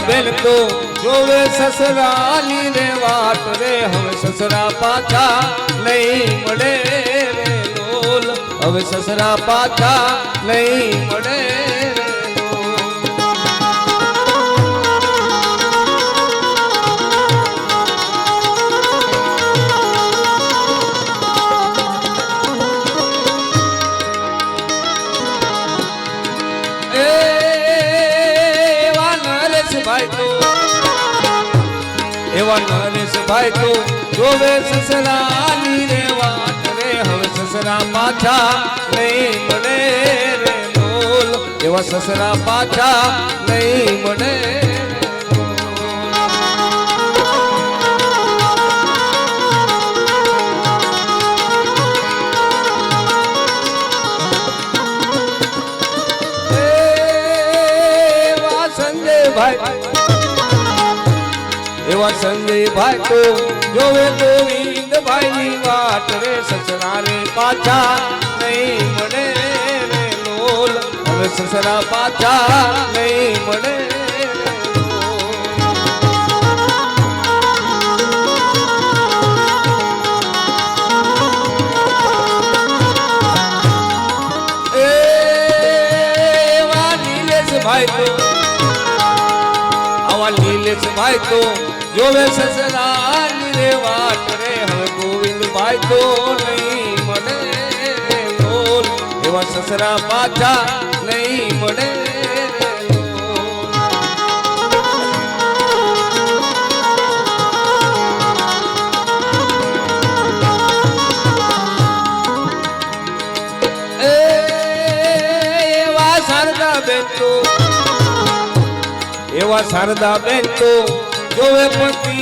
ગીતાબેન તો જોવે સસરાની રે વાત રે. હવે સસરા પાછા નહીં મળે રે લોલ. હવે સસરા પાછા નહીં મળે નરેશભાઈ તું. એવા નરેશભાઈ તો. જોવે સસરાની રે વાત રે, હવે સસરા પાછા નહીં મને રે બોલ. એવા સસરા પાછા નહીં મળે સંજયભાઈ તો જોવે ગોવિંદભાઈ ની વાત રે સસરા રે પાછા નહીં મળે રે લોલ. હવે સસરા પાછા નહીં મળે આવા નીલેશભાઈ તો. જોવે સસરાની રે વાટ રે હવે ગોવિંદભાઈ તો નહીં મળે રે લોલ એવા સસરા પાછા નહીં મળે એવા શારદા બેન તો, એવા શારદા બેન તો જોવે પતિ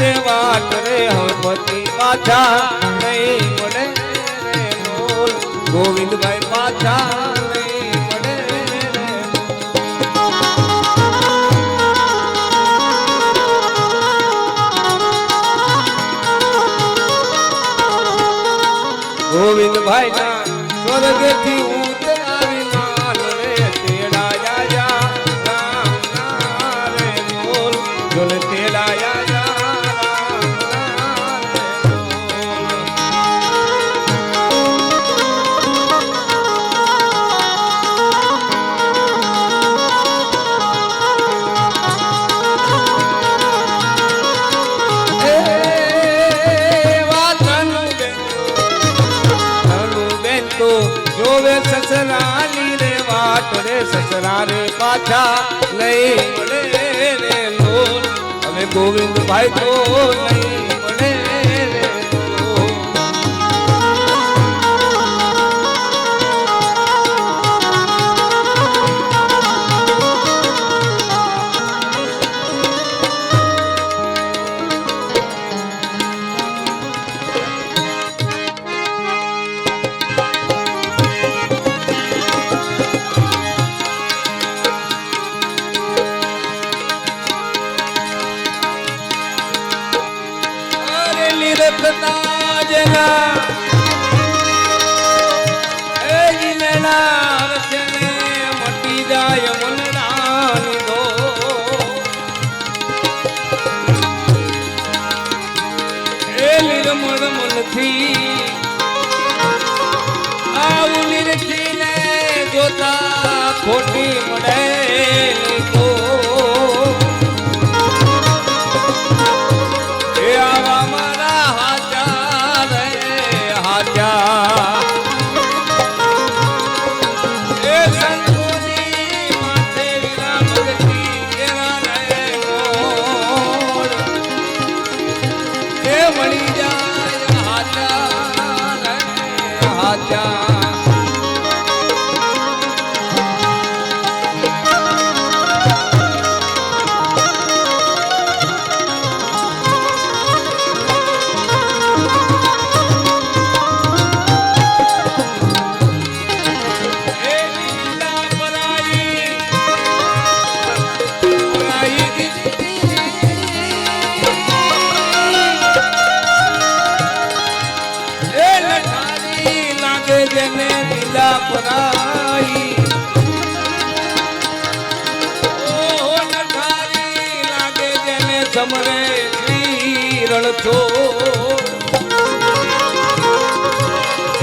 રે વાત રે હવે પતિ પાછા નહીં રે લોલ ગોવિંદભાઈ પાછા નહીં ગોવિંદભાઈ ના સ્વર્ગથી વાટ સસરા રે પાછા નહીં મળે રે લોલ. હવે ગોવિંદભાઈ તો નહીં போட்டி முடை સમરે શ્રી રણછો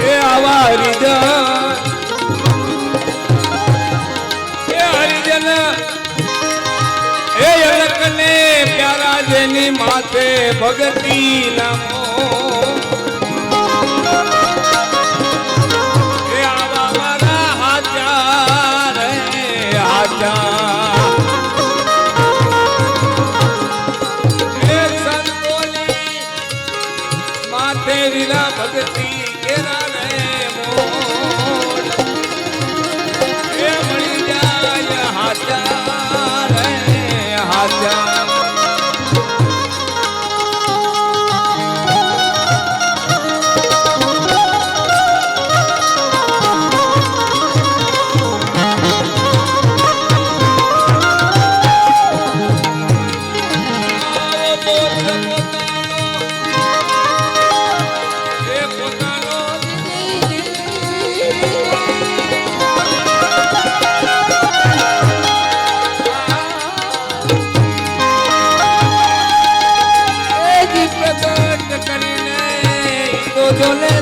એ આવા હરિજન એ હરિજન એ અલકને પ્યારા જેની માથે ભગતી નમો તેરી ભક્તિ કેરા ને મો. yo le